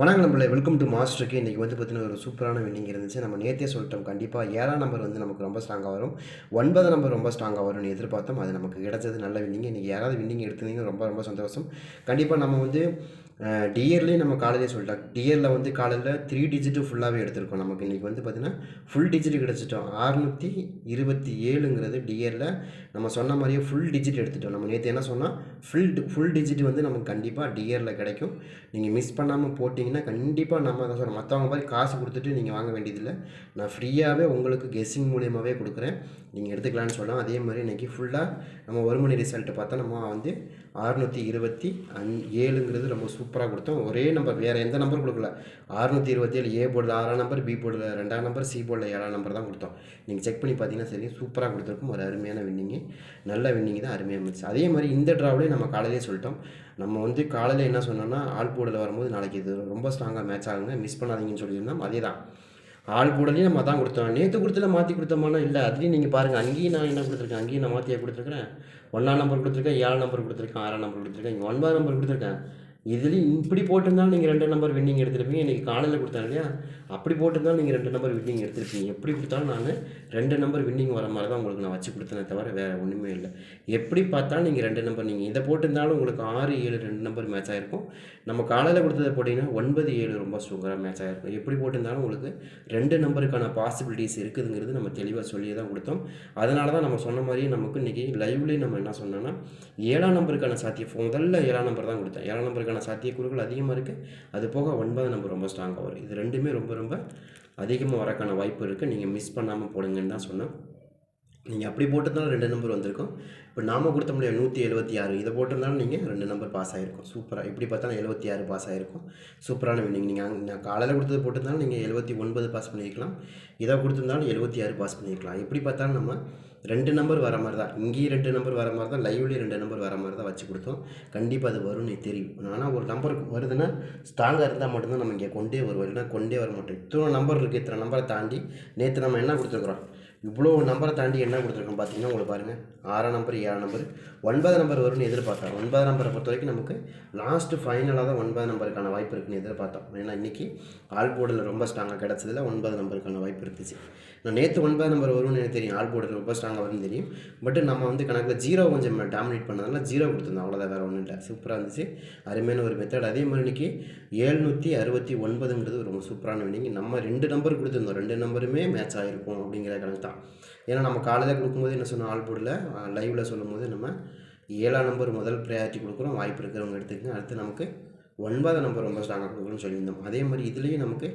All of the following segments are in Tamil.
வணக்கம் நம்மள வெல்கம் டு மாஸ்டருக்கு இன்றைக்கி வந்து பார்த்தீங்கன்னா ஒரு சூப்பரான வின்னிங் இருந்துச்சு. நம்ம நேற்றே சொல்லிட்டோம் கண்டிப்பாக ஏழாம் நம்பர் வந்து நமக்கு ரொம்ப ஸ்ட்ராங்காக வரும். ஒன்பது நம்பர் ரொம்ப ஸ்ட்ராங்காக வரும்னு எதிர்பார்த்தோம். அது நமக்கு கிடைச்சது நல்ல வின்னிங் இன்றைக்கி யாராவது வின்னிங் எடுத்திருந்தீங்கன்னா ரொம்ப ரொம்ப சந்தோஷம். கண்டிப்பாக நம்ம வந்து டிஎர்லேயே நம்ம காலேஜே சொல்லிட்டோம் டிஎரில் வந்து காலையில் த்ரீ டிஜிட்டு ஃபுல்லாகவே எடுத்திருக்கோம். நமக்கு இன்றைக்கி வந்து பார்த்திங்கன்னா ஃபுல் டிஜிட் கிடச்சிட்டோம். அறுநூற்றி இருபத்தி ஏழுங்கிறது டிஎரில் நம்ம சொன்ன மாதிரியே ஃபுல் டிஜிட் எடுத்துட்டோம். நம்ம நேற்று என்ன சொன்னால் ஃபுல் ஃபுல் டிஜிட் வந்து நமக்கு கண்டிப்பாக டிஎரில் கிடைக்கும். நீங்கள் மிஸ் பண்ணாமல் போட்டிங்கன்னா கண்டிப்பாக நம்ம அதை சொல்கிறோம் மற்றவங்க மாதிரி காசு கொடுத்துட்டு நீங்கள் வாங்க வேண்டியதில்லை. நான் ஃப்ரீயாகவே உங்களுக்கு கெஸ்ஸிங் மூலியமாகவே கொடுக்குறேன். நீங்கள் எடுத்துக்கலான்னு சொல்லலாம் அதே மாதிரி இன்றைக்கி ஃபுல்லாக நம்ம ஒரு மணி ரிசல்ட்டு பார்த்தா நம்ம வந்து அறுநூற்றி இருபத்தி அஞ் ஏழுங்கிறது ரொம்ப சூப்பராக கொடுத்தோம். ஒரே நம்பர் வேறு எந்த நம்பர் கொடுக்கல. அறுநூற்றி இருபத்தேழு ஏ போர்டில் ஆறாம் நம்பர் பி போர்டில் ரெண்டாம் நம்பர் சி போர்டில் ஏழாம் நம்பர் தான் கொடுத்தோம். நீங்கள் செக் பண்ணி பார்த்தீங்கன்னா சரி சூப்பராக கொடுத்துருக்கும். ஒரு அருமையான வின்னிங்கு நல்ல வின்னிங் தான் அருமையாக இருந்துச்சு. அதே மாதிரி இந்த ட்ராவிலே நம்ம காலையிலே சொல்லிட்டோம். நம்ம வந்து காலையில் என்ன சொன்னோம்னா ஆல் போர்டில் வரும்போது நாளைக்கு இது ரொம்ப ஸ்ட்ராங்காக மேட்ச் ஆகுங்க. மிஸ் பண்ணாதீங்கன்னு சொல்லியிருந்தோம். அதே தான் ஆள் கூடலையும் நம்ம தான் கொடுத்தோம். நேற்று கொடுத்துல மாற்றி கொடுத்தோமானா இல்லை. அதுலேயும் நீங்கள் பாருங்கள் அங்கேயும் நான் என்ன கொடுத்துருக்கேன்? அங்கேயும் நான் மாற்றியாக கொடுத்துருக்கேன் ஒன்றாம் நம்பர் கொடுத்துருக்கேன் ஏழு நம்பர் கொடுத்துருக்கேன் ஆறாம் நம்பர் கொடுத்துருக்கேன் இங்கே ஒன்பதாம் நம்பர் கொடுத்துருக்கேன். இதுலேயும் இப்படி போட்டிருந்தாலும் நீங்கள் ரெண்டு நம்பர் வின்னிங் எடுத்துருப்பீங்க. இன்றைக்கி காலையில் கொடுத்தாங்க இல்லையா? அப்படி போட்டிருந்தாலும் நீங்கள் ரெண்டு நம்பர் வின்னிங் எடுத்திருப்பீங்க. எப்படி கொடுத்தாலும் நான் ரெண்டு நம்பர் வின்னிங் வர மாதிரி தான் உங்களுக்கு நான் வச்சு கொடுத்தேனே தவிர வேறு ஒன்றுமே இல்லை. எப்படி பார்த்தாலும் நீங்கள் ரெண்டு நம்பர் நீங்கள் இதை போட்டிருந்தாலும் உங்களுக்கு ஆறு ஏழு ரெண்டு நம்பர் மேட்ச் ஆகிருக்கும் நம்ம காலையில் கொடுத்ததை போட்டிங்கன்னா ஒன்பது ஏழு ரொம்ப சூப்பராக மேட்ச் ஆகிருக்கும் எப்படி போட்டிருந்தாலும் உங்களுக்கு ரெண்டு நம்பருக்கான பாசிபிலிட்டிஸ் இருக்குதுங்கிறது நம்ம தெளிவாக சொல்லியே தான் கொடுத்தோம். அதனால தான் நம்ம சொன்ன மாதிரியே நமக்கு இன்றைக்கி லைவ்லேயே நம்ம என்ன சொன்னோன்னா ஏழாம் நம்பருக்கான சாத்திய முதல்ல ஏழாம் நம்பர் தான் கொடுத்தேன். ஏழாம் நம்பருக்கான சாத்தியக்கூறுகள் அதிகமாக இருக்குது அது போக ஒன்பது நம்பர் ரொம்ப ஸ்ட்ராங்காக வரும். இது ரெண்டுமே ரொம்ப ரொம்ப அதிகமாக வரக்கான வாய்ப்பு இருக்குது நீங்கள் மிஸ் பண்ணாமல் போடுங்கன்னு தான் சொன்னேன் நீங்கள் அப்படி போட்டிருந்தாலும் ரெண்டு நம்பர் வந்திருக்கும். இப்போ நாம கொடுத்த முடியாது நூற்றி எழுபத்தி ஆறு. இதை போட்டிருந்தாலும் நீங்கள் ரெண்டு நம்பர் பாஸ் ஆகிருக்கும் சூப்பராக எப்படி பார்த்தாலும் எழுபத்தி ஆறு பாஸ் ஆகிருக்கும் சூப்பரான வின்னிங் நீங்கள் அங்கே நான் காலையில் கொடுத்தது போட்டிருந்தாலும் நீங்கள் எழுபத்தி ஒன்பது பாஸ் பண்ணியிருக்கலாம். இதை கொடுத்துருந்தாலும் எழுபத்தி ஆறு பாஸ் பண்ணியிருக்கலாம். எப்படி பார்த்தாலும் நம்ம ரெண்டு நம்பர் வர மாதிரி தான். இங்கேயும் ரெண்டு நம்பர் வர மாதிரி தான் லைவ்லேயும் ரெண்டு நம்பர் வர மாதிரி தான் வச்சு கொடுத்தோம். கண்டிப்பாக அது வரும்னு தெரியும். ஆனால் ஒரு நம்பர் வருதுன்னா ஸ்ட்ராங்காக இருந்தால் மட்டும்தான் நம்ம இங்கே கொண்டே வருவோம். இல்லைன்னா கொண்டே வர மாட்டோம். இத்தனை நம்பர் இருக்குது இத்தனை நம்பரை தாண்டி நேற்று நம்ம என்ன கொடுத்துருக்குறோம்? இவ்வளோ நம்பரை தாண்டி என்ன கொடுத்துருக்கோம் பார்த்தீங்கன்னா உங்களுக்கு பாருங்கள் ஆறாம் நம்பர் ஏழாம் நம்பர் ஒன்பது நம்பர் வரும்னு எதிர்பார்த்தோம் ஒன்பது நம்பரை பொறுத்த வரைக்கும் நமக்கு லாஸ்ட்டு ஃபைனலாக தான் ஒன்பது நம்பருக்கான வாய்ப்பு இருக்குன்னு எதிர்பார்த்தோம். ஏன்னா இன்றைக்கி ஆல் போர்டில் ரொம்ப ஸ்ட்ராங்காக கிடச்சதில் ஒன்பது நம்பருக்கான வாய்ப்பு இருந்துச்சு. நான் நேற்று ஒன்பது நம்பர் வரும்னு எனக்கு தெரியும். ஆல் போர்டில் ரொம்ப ஸ்ட்ராங்காக வரும்னு தெரியும். பட் நம்ம வந்து கணக்கில் ஜீரோ கொஞ்சம் டாமினேட் பண்ணதுனால ஜீரோ கொடுத்துருந்தோம். அவ்வளோதான் வேறு ஒன்றும் இல்லை. சூப்பராக இருந்துச்சு. அருமையான ஒரு மெத்தட் அதே மாதிரி இன்றைக்கி ஏழ்நூற்றி அறுபத்தி ஒன்பதுங்கிறது ரொம்ப சூப்பரான வினிங் நம்ம ரெண்டு நம்பர் கொடுத்துருந்தோம். ரெண்டு நம்பருமே மேட்ச் ஆகிருக்கும் அப்படிங்கிற கணக்கு தான். ஏன்னா நம்ம காலையில் கொடுக்கும்போது என்ன சொன்னோம்? ஆல் போர்டில் லைவில் சொல்லும்போது நம்ம ஏழாம் நம்பர் முதல் ப்ரையாரிட்டி கொடுக்குறோம். வாய்ப்பு இருக்கிறவங்க எடுத்துக்கங்க. அடுத்து நமக்கு ஒன்பதாம் நம்பர் ரொம்ப ஸ்ட்ராங்காக கொடுக்கணும்னு சொல்லியிருந்தோம். அதே மாதிரி இதுலேயும் நமக்கு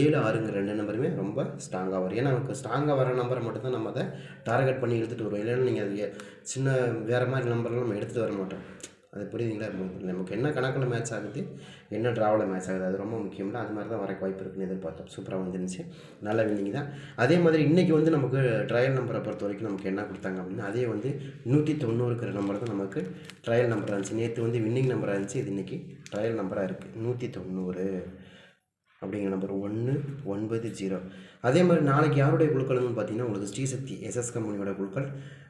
ஏழு ஆறுங்க ரெண்டு நம்பருமே ரொம்ப ஸ்ட்ராங்காக வரும். ஏன்னா நமக்கு ஸ்ட்ராங்காக வர நம்பரை மட்டும் தான் நம்ம அதை டார்கெட் பண்ணி எடுத்துகிட்டு வருவோம். இல்லைன்னா நீங்கள் அது சின்ன வேறு மாதிரி நம்பர்லாம் நம்ம எடுத்துகிட்டு வர மாட்டோம். அது புரியுதுங்களா? நமக்கு என்ன கணக்கில் மேட்ச் ஆகுது என்ன ட்ராவில் மேட்ச் ஆகுது அது ரொம்ப முக்கியம்ல. அது மாதிரி தான் வரக்கு வாய்ப்பு இருக்குன்னு எதிர்பார்த்தோம். சூப்பராக வந்துருந்துச்சு. நல்ல வின்னிங் தான். அதே மாதிரி இன்றைக்கி வந்து நமக்கு ட்ரையல் நம்பரை பொறுத்த வரைக்கும் நமக்கு என்ன கொடுத்தாங்க அப்படின்னா அதே வந்து நூற்றி தொண்ணூறுக்கிற நம்பர் தான் நமக்கு ட்ரையல் நம்பராக இருந்துச்சு. நேற்று வந்து வின்னிங் நம்பராக இருந்துச்சு. இது இன்றைக்கி ட்ரையல் நம்பராக இருக்குது நூற்றி தொண்ணூறு அப்படிங்கிற நம்பர் ஒன்று ஒன்பது ஜீரோ அதே மாதிரி நாளைக்கு யாருடைய குழுக்கள்னு பார்த்தீங்கன்னா உங்களுக்கு ஸ்ரீசக்தி எஸ்எஸ் கம்பெனியோட குழுக்கள்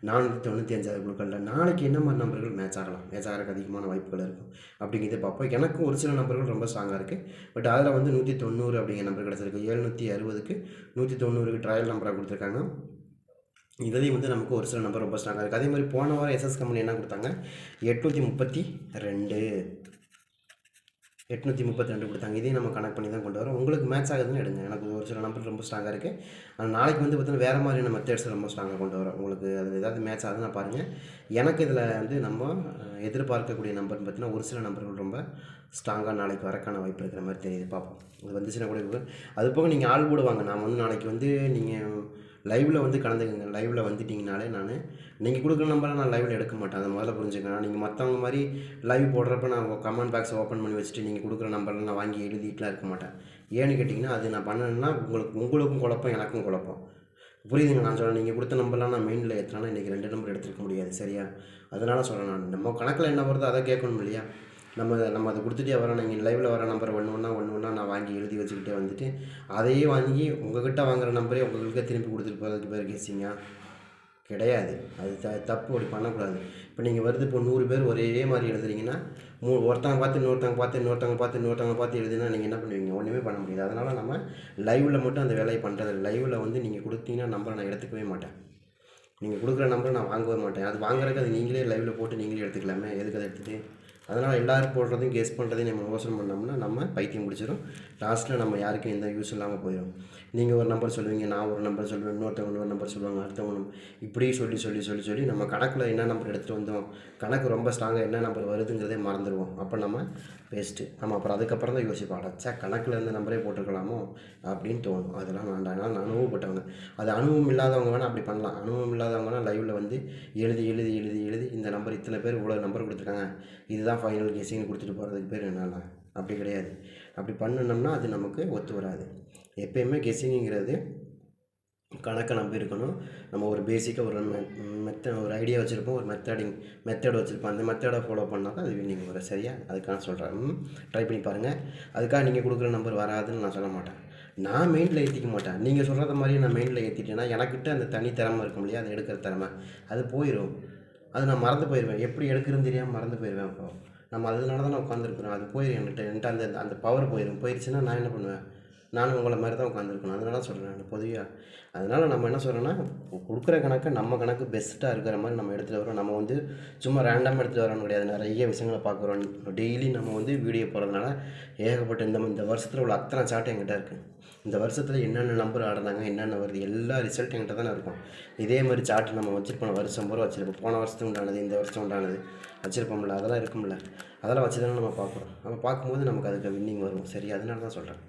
நானூற்றி தொண்ணூற்றி அஞ்சாவது குழுக்களில் நாளைக்கு என்ன மாதிரி நம்பர்கள் மேட்ச் ஆகலாம்? மேட்ச் ஆகிறதுக்கு அதிகமான வாய்ப்புகள் இருக்கும் அப்படிங்கிறத பார்ப்போம். எனக்கும் ஒரு சில நம்பர்கள் ரொம்ப ஸ்ட்ராங்காக இருக்குது பட் அதில் வந்து நூற்றி தொண்ணூறு அப்படிங்கிற நம்பர் கிடச்சிருக்கு. எழுநூற்றி அறுபதுக்கு நூற்றி தொண்ணூறுக்கு ட்ரையல் நம்பராக கொடுத்துருக்காங்க. இதுலேயும் வந்து நமக்கு ஒரு சில நம்பர் ரொம்ப ஸ்ட்ராங்காக இருக்குது அதே மாதிரி போன வாரம் எஸ்எஸ் கம்பெனி என்ன கொடுத்தாங்க? எட்நூற்றி முப்பத்தி ரெண்டு. எட்நூற்றி முப்பத்தி ரெண்டு கொடுத்தாங்க. இதையும் நம்ம கனெக்ட் பண்ணி தான் கொண்டு வரோம். உங்களுக்கு மேட்ச் ஆகுதுன்னு எடுங்க. எனக்கு ஒரு சில நம்பர் ரொம்ப ஸ்ட்ராங்காக இருக்குது ஆனால் நாளைக்கு வந்து பார்த்தீங்கன்னா வேறு மாதிரியான மெத்தட்ஸ் ரொம்ப ஸ்ட்ராங்காக கொண்டு வரோம். உங்களுக்கு அது ஏதாவது மேட்ச் ஆகுதுன்னு பாருங்கள் எனக்கு இதில் வந்து நம்ம எதிர்பார்க்கக்கூடிய நம்பர்னு பார்த்தீங்கன்னா ஒரு சில நம்பர்கள் ரொம்ப ஸ்ட்ராங்காக நாளைக்கு வரக்கான வாய்ப்பு இருக்கிற மாதிரி தெரியுது. பார்ப்போம். இது வந்துச்சுன்னா கூட அது போக நீங்கள் ஆள் போடுவாங்க. நான் வந்து நாளைக்கு வந்து நீங்கள் லைவில் வந்து கலந்துக்குங்க. லைவில் வந்துட்டிங்கனாலே நான் நீங்கள் கொடுக்குற நம்பரை நான் லைவில் எடுக்க மாட்டேன். அதை முதல்ல புரிஞ்சுக்கணும் நீங்கள் மற்றவங்க மாதிரி லைவ் போடுறப்ப நான் கமெண்ட் பாக்ஸ் ஓப்பன் பண்ணி வச்சுட்டு நீங்கள் கொடுக்குற நம்பரில் நான் வாங்கி எழுதிட்டுலாம் இருக்க மாட்டேன். ஏன்னு கேட்டிங்கன்னா அது நான் பண்ணேன்னா உங்களுக்கு உங்களுக்கும் குழப்பம் எனக்கும் குழப்பம். புரியுதுங்க. நான் சொல்கிறேன் நீங்கள் கொடுத்த நம்பர்லாம் நான் மெயினில் ஏற்றினா இன்றைக்கி ரெண்டு நம்பர் எடுத்துருக்க முடியாது. சரியா? அதனால் சொல்கிறேன் நான். நம்ம கணக்கில் என்ன வருதோ அதை கேட்கணும் இல்லையா? நம்ம நம்ம அதை கொடுத்துட்டே வரோம். நீங்கள் லைவில் வர நம்பர் ஒன்று ஒன்றா ஒன்று ஒன்றா நான் வாங்கி எழுதி வச்சுக்கிட்டே வந்துட்டு அதையே வாங்கி உங்ககிட்ட வாங்குற நம்பரே உங்களுக்கு திரும்பி கொடுத்துட்டு போகிறதுக்கு பேர் கேசிங்க கிடையாது. அது த தப்பு. அப்படி பண்ணக்கூடாது. இப்போ நீங்கள் வருது இப்போ நூறு பேர் ஒரே மாதிரி எழுதுறீங்கன்னா மூ ஒருத்தவங்க பார்த்து இன்னொருத்தவங்க பார்த்து இன்னொருத்தவங்க பார்த்து இன்னொருத்தவங்க பார்த்து எழுதுனா நீங்கள் என்ன பண்ணுவீங்க? ஒன்றுமே பண்ண முடியாது. அதனால் நம்ம லைவில் மட்டும் அந்த வேலையை பண்ணுறது லைவில் வந்து நீங்கள் கொடுத்தீங்கன்னா நம்பரை நான் எடுத்துக்கவே மாட்டேன். நீங்கள் கொடுக்குற நம்பரை நான் வாங்கவே மாட்டேன். அது வாங்குறதுக்கு அது நீங்களே லைவில் போட்டு நீங்களே எடுத்துக்கலாமே? எதுக்கு அதை எடுத்துகிட்டு அதனால் எல்லோரும் போடுறதையும் கெஸ் பண்ணுறதையும் நம்ம யோசனை பண்ணோம்னா நம்ம பைத்தியம் முடிச்சிடும் லாஸ்ட்டில் நம்ம யாருக்கும் எந்த யூஸ் இல்லாமல் போயிடும் நீங்கள் ஒரு நம்பர் சொல்லுவீங்க நான் ஒரு நம்பர் சொல்லுவேன் இன்னொருத்தவங்க இன்னொரு நம்பர் சொல்லுவாங்க அடுத்தவங்க இப்படி சொல்லி சொல்லி சொல்லி சொல்லி நம்ம கணக்கில் என்ன நம்பர் எடுத்துகிட்டு வந்தோம் கணக்கு ரொம்ப ஸ்ட்ராங்காக என்ன நம்பர் வருதுங்கிறதே மறந்துடுவோம் அப்போ நம்ம வேஸ்ட்டு நம்ம அப்புறம் அதுக்கப்புறம் தான் யோசிப்போம் அடைச்சா கணக்கில் இருந்த நம்பரே போட்டிருக்கலாமோ அப்படின்னு தோணும். அதெல்லாம் வேண்டாம் நான் அனுபவப்பட்டவங்க அது அனுபவம் இல்லாதவங்க வேணால் அப்படி பண்ணலாம். அனுபவம் இல்லாதவங்கன்னா லைவில் வந்து எழுதி எழுதி எழுதி எழுதி இந்த நம்பர் இத்தனை பேர் இவ்வளோ நம்பர் கொடுத்துருக்காங்க. இதுதான் இதுதான் ஃபைனல் கெஸிங்னு கொடுத்துட்டு போகிறதுக்கு பேர் என்னென்னா அப்படி கிடையாது. அப்படி பண்ணினோம்னா அது நமக்கு ஒத்து வராது. எப்பயுமே கெஸ்ஸிங்கிறது கணக்கை நம்பி இருக்கணும். நம்ம ஒரு பேசிக்காக ஒரு மெத்த ஒரு ஐடியா வச்சுருப்போம். ஒரு மெத்தடிங் மெத்தட் வச்சுருப்போம். அந்த மெத்தடை ஃபாலோ பண்ணால் தான் அது வின்னிங் வரும். சரியா? அதுக்காக சொல்கிறேன் ட்ரை பண்ணி பாருங்கள் அதுக்காக நீங்கள் கொடுக்குற நம்பர் வராதுன்னு நான் சொல்ல மாட்டேன். நான் மெயினில் ஏற்றிக்க மாட்டேன். நீங்கள் சொல்கிறத மாதிரி நான் மெயினில் ஏற்றிட்டேன்னா எனக்கிட்ட அந்த தனி திறமை இருக்கும் இல்லையா? அதை எடுக்கிற திறமை. அது போயிடும் அது நான் மறந்து போயிடுவேன் எப்படி எடுக்கிறதுன்னு தெரியாமல் மறந்து போயிடுவேன் அப்போ. நம்ம அதனால தான் நான் உட்காந்துருக்குறோம் அது போயிடும் என்கிட்ட என்கிட்ட அந்த அந்த பவர் போயிடும் போயிடுச்சுன்னா நான் என்ன பண்ணுவேன்? நானும் உங்களை மாதிரி தான் உட்காந்துருக்கணும் அதனால சொல்கிறேன் நான் பொதுவாக அதனால் நம்ம என்ன சொல்கிறோன்னா கொடுக்குற கணக்கை நம்ம கணக்கு பெஸ்ட்டாக இருக்கிற மாதிரி நம்ம எடுத்துகிட்டு வரோம் நம்ம வந்து சும்மா ரேண்டமாக எடுத்துகிட்டு வரணும் கிடையாது. நிறைய விஷயங்களை பார்க்குறோம். டெய்லி நம்ம வந்து வீடியோ போகிறதுனால ஏகப்பட்ட இந்த இந்த வருஷத்தில் உள்ள அத்தனை சார்ட் எங்கிட்ட இருக்குது இந்த வருஷத்தில் என்னென்ன நம்பர் ஆடினாங்க என்னென்ன வருது எல்லா ரிசல்ட் என்கிட்ட தானே இருக்கும். இதே மாதிரி சார்ட் நம்ம வச்சுருப்போம். வருஷம் பூரா வச்சுருப்போம். போன வருஷத்துக்கு உண்டானது இந்த வருஷம் உண்டானது வச்சுருப்போம்ல அதெல்லாம் இருக்கும்ல. அதெல்லாம் வச்சு தானே நம்ம பார்க்குறோம் நம்ம பார்க்கும்போது நமக்கு அதுக்கு வின்னிங் வரும். சரி அதனால தான் சொல்கிறேன்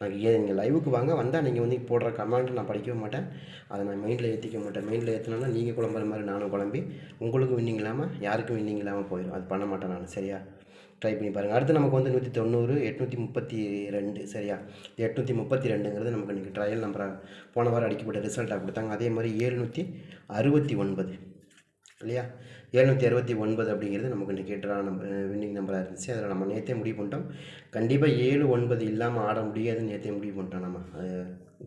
நான் ஏன் நீங்கள் லைவுக்கு வாங்க. வந்தால் நீங்கள் வந்து போடுற கமெண்ட் நான் படிக்கவே மாட்டேன். அதை நான் மைண்டில் ஏற்றிக்க மாட்டேன். மைண்டில் ஏற்றினா நீங்கள் குழம்புற மாதிரி நானும் குழம்பி உங்களுக்கும் வின்னிங் இல்லாமல் யாருக்கும் வின்னிங் இல்லாமல் போயிடும் அது பண்ண மாட்டேன் நான். சரியா? ட்ரை பண்ணி பாருங்கள் அடுத்து நமக்கு வந்து நூற்றி தொண்ணூறு எட்நூற்றி முப்பத்தி ரெண்டு சரியா? எட்நூற்றி முப்பத்தி ரெண்டுங்கிறது நமக்கு இன்றைக்கி ட்ரையல் நம்பராக போன வாரம் அடிக்கப்பட்ட ரிசல்ட்டாக கொடுத்தாங்க. அதே மாதிரி ஏழ்நூற்றி அறுபத்தி ஒன்பது இல்லையா? எழுநூற்றி அறுபத்தி ஒன்பது அப்படிங்கிறது நமக்கு இன்றைக்கி கேட்டரான நம்பர் வின்னிங் நம்பராக இருந்துச்சு. அதில் நம்ம நேற்றே முடிவு பண்ணிட்டோம். கண்டிப்பாக ஏழு ஒன்பது இல்லாமல் ஆட முடியாதுன்னு நேற்றே முடிவு பண்ணிட்டோம் நம்ம. அது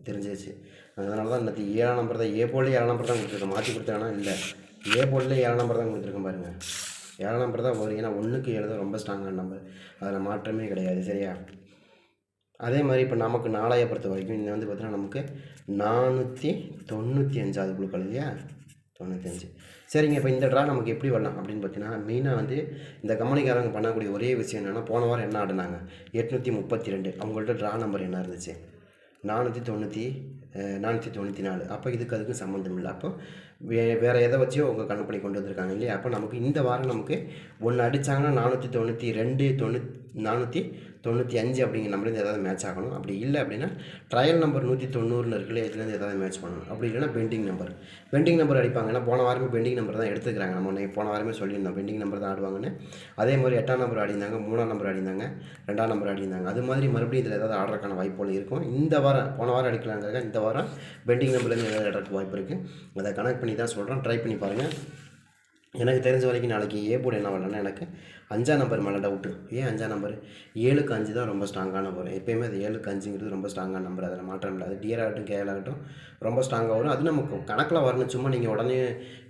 தெரிஞ்சிச்சு அதனால தான் நேற்று ஏழாம் நம்பர் தான். ஏ போலே ஏழாம் நம்பர் தான் கொடுத்துருக்கோம். மாற்றி கொடுத்தாங்கன்னா இல்லை. ஏ போலே ஏழாம் நம்பர் தான் கொடுத்துருக்கோம் பாருங்கள் ஏழாம் நம்பர் தான் வரும் ஏன்னா ஒன்றுக்கு ஏழு தான் ரொம்ப ஸ்ட்ராங்கான நம்பர் அதில் மாற்றமே கிடையாது. சரியா? அதே மாதிரி இப்போ நமக்கு நாளைய பொறுத்த வரைக்கும் இந்த வந்து பார்த்தீங்கன்னா நமக்கு நானூற்றி தொண்ணூற்றி அஞ்சாவது குழுக்கள் இல்லையா? தொண்ணூத்தஞ்சு சரிங்க இப்போ இந்த ட்ரா நமக்கு எப்படி வரலாம் அப்படின்னு பார்த்தீங்கன்னா மெயினாக வந்து இந்த கம்பெனிக்காரங்க பண்ணக்கூடிய ஒரே விஷயம் என்னென்னா போன வாரம் என்ன ஆடினாங்க? எட்நூற்றி முப்பத்தி ரெண்டு. அவங்கள்ட்ட ட்ரா நம்பர் என்ன இருந்துச்சு? நானூற்றி தொண்ணூற்றி நானூற்றி தொண்ணூற்றி நாலு. அப்போ இதுக்கு அதுக்கும் சம்மந்தம் இல்லை. அப்போ வே வேறு எதை வச்சோ உங்கள் கணக்கு கொண்டு வந்திருக்காங்க இல்லையா? அப்போ நமக்கு இந்த வாரம் நமக்கு ஒன்று அடித்தாங்கன்னா நானூற்றி தொண்ணூற்றி ரெண்டு தொண்ணூத் நானூற்றி தொண்ணூற்றி அஞ்சு அப்படிங்கிற நம்பர்லேருந்து ஏதாவது மேட்ச் ஆகணும். அப்படி இல்லை அப்படின்னா ட்ரையல் நம்பர் நூற்றி தொண்ணூறுன்னு இருக்குல்ல இதுலேருந்து ஏதாவது மேட்ச் பண்ணணும். அப்படி இல்லைன்னா பெண்டிங் நம்பர் பெண்டிங் நம்பர் அடிப்பாங்க ஏன்னா போன வாரமே பெண்டிங் நம்பர் தான் எடுத்துக்கிறாங்க. நம்ம ஒன்று போன வாரமே சொல்லியிருந்தோம் பெண்டிங் நம்பர் தான் ஆடுவாங்கன்னு. அதே மாதிரி எட்டாம் நம்பர் ஆடிந்தாங்க மூணாம் நம்பர் ஆடிந்தாங்க ரெண்டாம் நம்பர் ஆடிந்தாங்க அது மாதிரி மறுபடியும் இதில் ஏதாவது ஆடுறதுக்கான வாய்ப்புகள் இருக்கும். இந்த வாரம் போன வாரம் அடிக்கலாங்கிறத இந்த வாரம் பெண்டிங் நம்பர்லேருந்து ஏதாவது ஆடுறதுக்கு வாய்ப்பு இருக்குது அதை கனெக்ட் பண்ணி தான் சொல்கிறேன் ட்ரை பண்ணி பாருங்கள் எனக்கு தெரிஞ்ச வரைக்கும் நாளைக்கு ஏ போர்டு என்ன வரலன்னா எனக்கு அஞ்சாம் நம்பர் மேலே டவுட்டு ஏன் அஞ்சாம் நம்பர் ஏழுக்கு அஞ்சு தான் ரொம்ப ஸ்ட்ராங்கான வரும் எப்பயுமே அது ஏழுக்கு அஞ்சுங்கிறது ரொம்ப ஸ்ட்ராங்கான நம்பர் அதில் மாற்றம் இல்லை. அது டிஆராகட்டும் ரொம்ப ஸ்ட்ராங்காக வரும். அது நமக்கு கணக்கில் வரணும். சும்மா நீங்கள் உடனே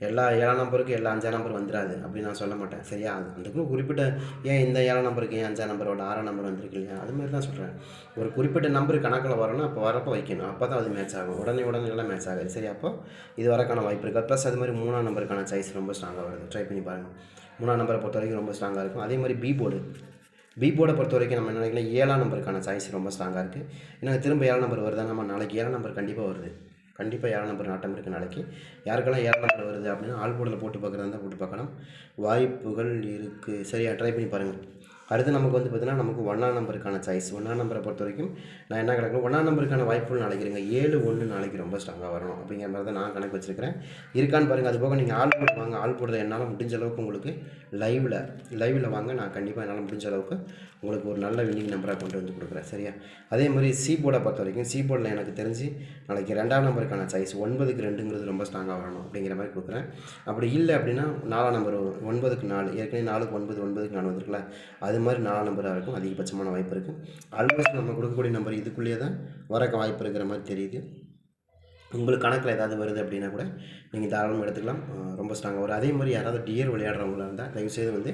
எல்லா ஏழாம் நம்பருக்கு எல்லா அஞ்சாம் நம்பர் வந்துடாது அப்படின்னு நான் சொல்ல மாட்டேன். சரியா? அது அதுக்குன்னு குறிப்பிட்ட ஏன் இந்த ஏழாம் நம்பருக்கு ஏன் அஞ்சாம் நம்பரோட ஆறாம் நம்பர் வந்திருக்கு இல்லையா? அது மாதிரி தான் சொல்கிறேன் ஒரு குறிப்பிட்ட நம்பர் கணக்கில் வரணும். அப்போ வரப்போ வைக்கணும். அப்போ தான் அது மேட்ச் ஆகும். உடனே உடனே எல்லாம் மேட்ச் ஆகாது. சரி அப்போ இது வரக்கான வாய்ப்பு இருக்குது ப்ளஸ் அது மாதிரி மூணாம் நம்பருக்கான சாய்ஸ் ரொம்ப ஸ்ட்ராங்காக வருது. ட்ரை பண்ணி பாருங்கள் மூணாம் நம்பரை பொறுத்த வரைக்கும் ரொம்ப ஸ்ட்ராங்காக இருக்கும். அதே மாதிரி பி போர்டு பி போர்டை பொறுத்த வரைக்கும் நம்ம என்ன நினைக்கலாம் ஏழாம் நம்பருக்கான சாய்ஸ் ரொம்ப ஸ்ட்ராங்காக இருக்குது ஏன்னா திரும்ப ஏழாம் நம்பர் வருதா நம்ம நாளைக்கு ஏழாம் நம்பர் கண்டிப்பாக வருது. கண்டிப்பாக ஏழாம் நம்பர் நாட்டம் இருக்குது நாளைக்கு. யாருக்கெல்லாம் ஏழாம் நம்பர் வருது அப்படின்னா ஆள் போர்டில் போட்டு பார்க்குறதா இருந்தால் போட்டு பார்க்கலாம். வாய்ப்புகள் இருக்குது சரியா ட்ரை பண்ணி பாருங்கள் அடுத்து நமக்கு வந்து பார்த்தீங்கன்னா நமக்கு ஒன்றாம் நம்பருக்கான சாய்ஸ் ஒன்றாம் நம்பரை பொறுத்த வரைக்கும் நான் என்ன கிடக்கணும் ஒன்றாம் நம்பருக்கான வாய்ப்புகள் நாளைக்கு ஏழு ஒன்று நாளைக்கு ரொம்ப ஸ்ட்ராங்காக வரணும். அப்படிங்கிற மாதிரி தான் நான் கணக்கு வச்சிருக்கிறேன். இருக்கான்னு பாருங்கள் அது போக நீங்கள் ஆள் போட்டு வாங்க. ஆள் போடுறது என்னால் முடிஞ்ச அளவுக்கு உங்களுக்கு லைவில் லைவில் வாங்க. நான் கண்டிப்பாக என்னால் முடிஞ்ச அளவுக்கு உங்களுக்கு ஒரு நல்ல வின்னிங் நம்பராக கொண்டு வந்து கொடுக்குறேன் சரியா? அதே மாதிரி சி போர்டை பொறுத்த வரைக்கும் சி போர்டில் எனக்கு தெரிஞ்சு நாளைக்கு ரெண்டாம் நம்பருக்கான சாய்ஸ் ஒன்பதுக்கு ரெண்டுங்கிறது ரொம்ப ஸ்ட்ராங்காக வரணும் அப்படிங்கிற மாதிரி கொடுக்குறேன். அப்படி இல்லை அப்படின்னா நாலாம் நம்பர் ஒன்பதுக்கு நாலு ஏற்கனவே நாலுக்கு ஒன்பது ஒன்பதுக்கு நாலு வந்துருக்குல்ல அது மாதிரி நாலாம் நம்பராக இருக்கும் அதிகபட்சமான வாய்ப்பு இருக்குது ஆல்மோஸ்ட் நம்ம கொடுக்கக்கூடிய நம்பர் இதுக்குள்ளேயே தான் வரக்க வாய்ப்பு இருக்கிற மாதிரி தெரியுது. உங்களுக்கு கணக்கில் ஏதாவது வருது அப்படின்னா கூட நீங்கள் தாராளமாக எடுத்துக்கலாம். ரொம்ப ஸ்ட்ராங்காக வரும் அதே மாதிரி யாராவது டியர் விளையாடுறவங்களா இருந்தால் தயவுசெய்து வந்து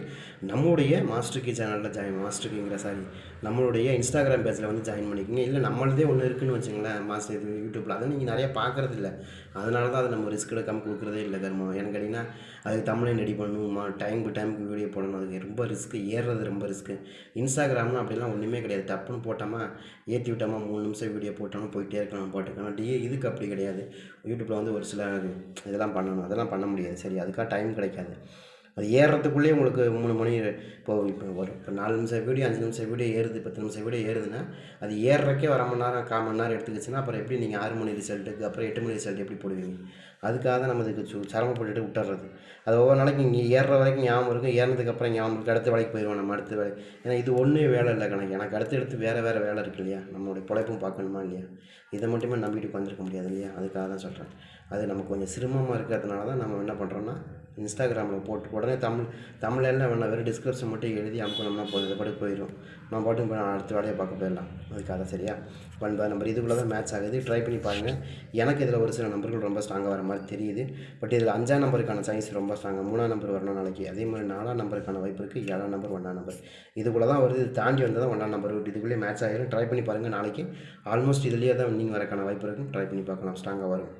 நம்மளுடைய மாஸ்டர் சேனலில் ஜாயின் மாஸ்டர் சாரி நம்மளுடைய இன்ஸ்டாகிராம் பேஜில் வந்து ஜாயின் பண்ணிக்கோங்க. இல்லை நம்மளதே ஒன்று இருக்குன்னு வச்சுங்களேன் மாஸ்டர் இது யூடியூப்பில் அதை நீங்கள் நிறையா பார்க்குறது இல்லை. அதனால தான் அதை நம்ம ரிஸ்க் எடுக்காமல் கொடுக்குறதே இல்லை கர்மம் எனக்கு கேட்டிங்கன்னா அதுக்கு தமிழை ரெடி பண்ணணுமா? டைம் டு டைமுக்கு வீடியோ போடணும். அதுக்கு ரொம்ப ரிஸ்க்கு ஏறுறது ரொம்ப ரிஸ்க்கு இன்ஸ்டாகிராம்னு அப்படிலாம் ஒன்றுமே கிடையாது. டப்புன்னு போட்டோமா ஏற்றி விட்டோமா மூணு நிமிஷம் வீடியோ போட்டோம்னா போயிட்டே இருக்கணும் போட்டுக்கணும் டி இதுக்கு அப்படி கிடையாது. யூடியூப்பில் வந்து ஒரு சில இதெல்லாம் பண்ணணும் அதெல்லாம் பண்ண முடியாது. சரி அதுக்காக டைம் கிடைக்காது. அது ஏறுறதுக்குள்ளேயே உங்களுக்கு மூணு மணி இப்போ இப்போ ஒரு இப்போ நாலு நிமிஷம் வீடியோ அஞ்சு நிமிஷம் வீடியோ ஏறுது பத்து நிமிஷம் வீடியோ ஏறுதுன்னா அது ஏறுறக்கே ஒரு மணி நேரம் கால் மணி நேரம் எடுத்துக்கிச்சுன்னா அப்புறம் எப்படி நீங்கள் ஆறு மணி ரிசல்ட்டுக்கு அப்புறம் எட்டு மணி ரிசல்ட் எப்படி போடுவீங்க? அதுக்காக தான் நம்ம இதுக்கு சு சிரமப்பட்டுட்டு விட்டுறது. அது ஒவ்வொரு நாளைக்கு இங்கே ஏறுற வரைக்கும் ஞாபகம் இருக்கும் ஏறினதுக்கப்புறம் ஞாபகம் இருக்குது அடுத்த வேலைக்கு போயிடுவோம் நம்ம அடுத்த வேலை. ஏன்னா இது ஒன்றே வேலை இல்லை கணக்கு. எனக்கு அடுத்து அடுத்து வேறு வேறு வேலை இருக்கு இல்லையா? நம்மளுடைய பிழைப்பும் பார்க்கணுமா இல்லையா? இதை மட்டுமே நம்பிட்டு உட்காந்துருக்க முடியாது இல்லையா? அதுக்காக தான் சொல்கிறேன் அது நமக்கு கொஞ்சம் சிரமமாக இருக்கிறதுனால தான் நம்ம என்ன பண்ணுறோன்னா இன்ஸ்டாகிராமில் போட்டு உடனே தமிழ் தமிழ் எல்லாம் வேணாம் வெறும் டிஸ்கிரிப்ஷன் மட்டும் எழுதி அமுக்கணும்னா போதும். இது பாட்டுக்கு போயிடும் நம்ம பாட்டுக்கு போய் அடுத்த வேலையை பார்க்க போயிடலாம். அதுக்காக சரியா? ஒன்பது நம்பர் இதுக்குள்ளே தான் மேட்ச் ஆகுது. ட்ரை பண்ணி பாருங்கள் எனக்கு இதில் ஒரு சில நம்பர்கள் ரொம்ப ஸ்ட்ராங்காக வர மாதிரி தெரியுது. பட் இதில் அஞ்சாம் நம்பருக்கான சைன்ஸ் ரொம்ப ஸ்ட்ராங்காக மூணாம் நம்பர் வரணும் நாளைக்கு. அதே மாதிரி நாலாம் நம்பருக்கான வாய்ப்பு இருக்குது ஏழாம் நம்பர் ஒன்றாம் நம்பர். இதுக்குள்ளே தான் வருது. தாண்டி வந்தால் தான் ஒன்றாம் நம்பர். விட்டு இதுக்குள்ளேயே மேட்ச் ஆகிடும் ட்ரை பண்ணி பாருங்கள் நாளைக்கு ஆல்மோஸ்ட் இதுலேயே தான் நீங்கள் வரக்கான வாய்ப்பு இருக்கும். ட்ரை பண்ணி பார்க்கலாம். ஸ்ட்ராங்காக வரும்.